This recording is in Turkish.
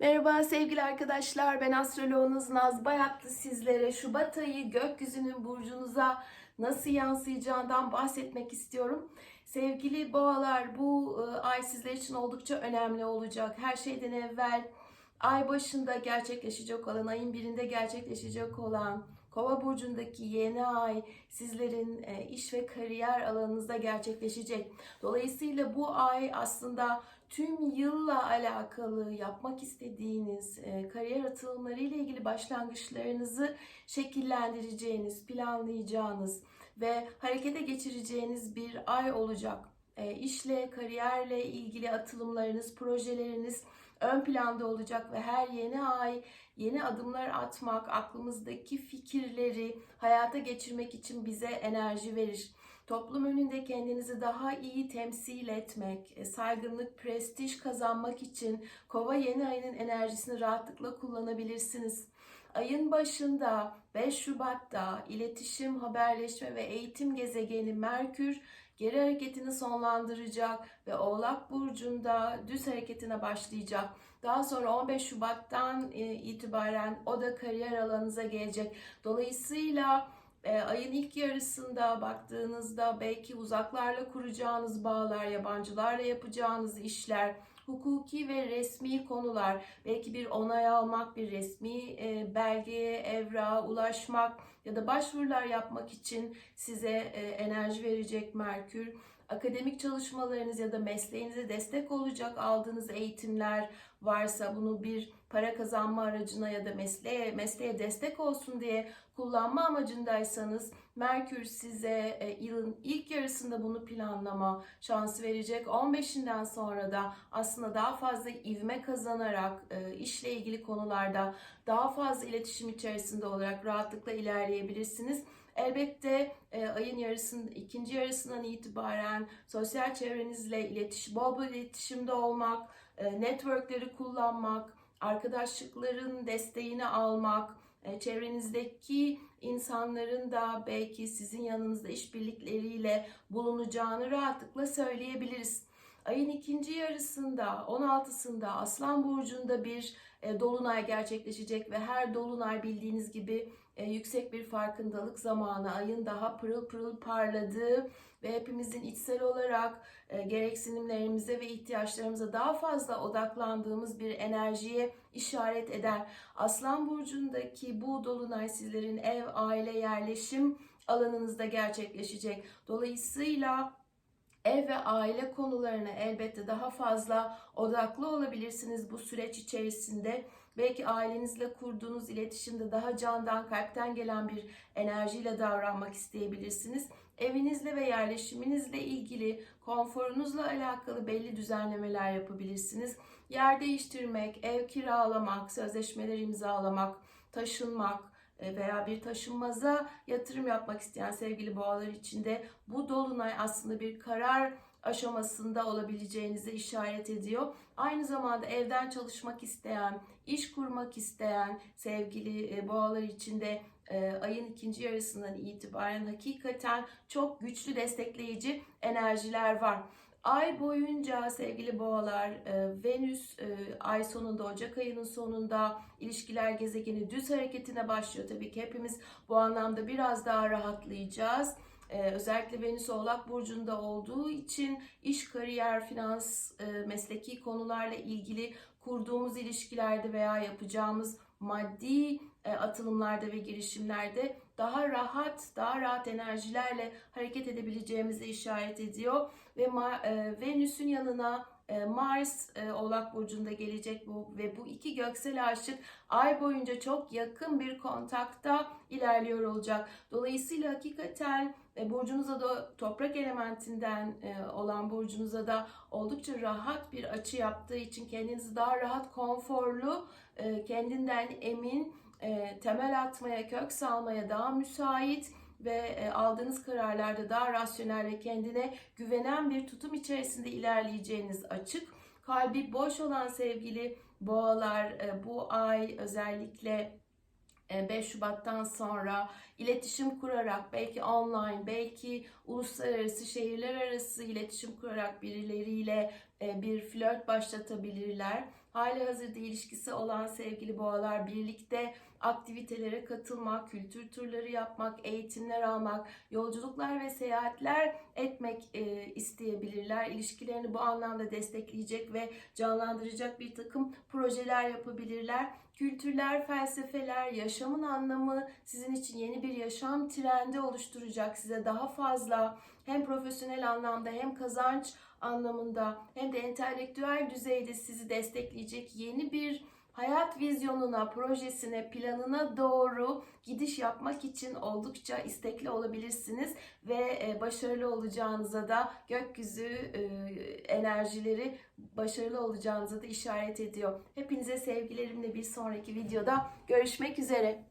Merhaba sevgili arkadaşlar, ben astroloğunuz Naz Bayatlı sizlere Şubat ayı gökyüzünün burcunuza nasıl yansıyacağından bahsetmek istiyorum. Sevgili boğalar, bu e, ay sizler için oldukça önemli olacak. Her şeyden evvel ay başında gerçekleşecek olan, ayın birinde gerçekleşecek olan Kova burcundaki yeni ay sizlerin e, iş ve kariyer alanınızda gerçekleşecek. Dolayısıyla bu ay aslında tüm yılla alakalı yapmak istediğiniz e, kariyer atılımları ile ilgili başlangıçlarınızı şekillendireceğiniz, planlayacağınız ve harekete geçireceğiniz bir ay olacak. E, işle, kariyerle ilgili atılımlarınız, projeleriniz ön planda olacak ve her yeni ay yeni adımlar atmak, aklımızdaki fikirleri hayata geçirmek için bize enerji verir. Toplum önünde kendinizi daha iyi temsil etmek, e, saygınlık, prestij kazanmak için Kova yeni ayının enerjisini rahatlıkla kullanabilirsiniz. Ayın başında 5 Şubat'ta iletişim, haberleşme ve eğitim gezegeni Merkür geri hareketini sonlandıracak ve Oğlak Burcu'nda düz hareketine başlayacak. Daha sonra 15 Şubat'tan e, itibaren o da kariyer alanınıza gelecek. Dolayısıyla e, ayın ilk yarısında baktığınızda belki uzaklarla kuracağınız bağlar, yabancılarla yapacağınız işler, hukuki ve resmi konular, belki bir onay almak, bir resmi e, belgeye, evrağa ulaşmak ya da başvurular yapmak için size e, enerji verecek Merkür. Akademik çalışmalarınız ya da mesleğinize destek olacak aldığınız eğitimler varsa bunu bir para kazanma aracına ya da mesleğe mesleğe destek olsun diye kullanma amacındaysanız Merkür size e, yılın ilk yarısında bunu planlama şansı verecek. 15'inden sonra da aslında daha fazla ivme kazanarak e, işle ilgili konularda daha fazla iletişim içerisinde olarak rahatlıkla ilerleyebilirsiniz. Elbette e, ayın yarısının ikinci yarısından itibaren sosyal çevrenizle iletişim, bol bol iletişimde olmak, e, networkleri kullanmak, arkadaşlıkların desteğini almak, e, çevrenizdeki insanların da belki sizin yanınızda işbirlikleriyle bulunacağını rahatlıkla söyleyebiliriz. Ayın ikinci yarısında 16'sında Aslan Burcu'nda bir e, dolunay gerçekleşecek ve her dolunay bildiğiniz gibi e, yüksek bir farkındalık zamanı, ayın daha pırıl pırıl parladığı ve hepimizin içsel olarak e, gereksinimlerimize ve ihtiyaçlarımıza daha fazla odaklandığımız bir enerjiye işaret eder. Aslan Burcu'ndaki bu dolunay sizlerin ev, aile, yerleşim alanınızda gerçekleşecek. Dolayısıyla ev ve aile konularına elbette daha fazla odaklı olabilirsiniz bu süreç içerisinde. Belki ailenizle kurduğunuz iletişimde daha candan, kalpten gelen bir enerjiyle davranmak isteyebilirsiniz. Evinizle ve yerleşiminizle ilgili, konforunuzla alakalı belli düzenlemeler yapabilirsiniz. Yer değiştirmek, ev kiralamak, sözleşmeler imzalamak, taşınmak, veya bir taşınmaza yatırım yapmak isteyen sevgili boğalar için de bu dolunay aslında bir karar aşamasında olabileceğinizi işaret ediyor. Aynı zamanda evden çalışmak isteyen, iş kurmak isteyen sevgili e, boğalar için de e, ayın ikinci yarısından itibaren hakikaten çok güçlü destekleyici enerjiler var. Ay boyunca sevgili boğalar, e, Venüs e, ay sonunda, Ocak ayının sonunda ilişkiler gezegeni düz hareketine başlıyor. Tabii ki hepimiz bu anlamda biraz daha rahatlayacağız. Ee, özellikle Venüs Oğlak Burcu'nda olduğu için iş, kariyer, finans, e, mesleki konularla ilgili kurduğumuz ilişkilerde veya yapacağımız maddi e, atılımlarda ve girişimlerde daha rahat, daha rahat enerjilerle hareket edebileceğimizi işaret ediyor ve e, Venüs'ün yanına e, Mars e, Oğlak Burcu'nda gelecek bu ve bu iki göksel aşık ay boyunca çok yakın bir kontakta ilerliyor olacak. Dolayısıyla hakikaten e, burcunuza da toprak elementinden olan burcunuza da oldukça rahat bir açı yaptığı için kendinizi daha rahat, konforlu, kendinden emin, temel atmaya, kök salmaya daha müsait ve e, aldığınız kararlarda daha rasyonel ve kendine güvenen bir tutum içerisinde ilerleyeceğiniz açık. Kalbi boş olan sevgili boğalar e, bu ay özellikle 5 e, Şubat'tan sonra iletişim kurarak belki online belki uluslararası şehirler arası iletişim kurarak birileriyle bir flört başlatabilirler. Hali hazırda ilişkisi olan sevgili boğalar birlikte aktivitelere katılmak, kültür turları yapmak, eğitimler almak, yolculuklar ve seyahatler etmek e, isteyebilirler. İlişkilerini bu anlamda destekleyecek ve canlandıracak bir takım projeler yapabilirler. Kültürler, felsefeler, yaşamın anlamı sizin için yeni bir yaşam trendi oluşturacak. Size daha fazla hem profesyonel anlamda hem kazanç anlamında hem de entelektüel düzeyde sizi destekleyecek yeni bir hayat vizyonuna, projesine, planına doğru gidiş yapmak için oldukça istekli olabilirsiniz ve e, başarılı olacağınıza da gökyüzü e, enerjileri başarılı olacağınıza da işaret ediyor. Hepinize sevgilerimle bir sonraki videoda görüşmek üzere.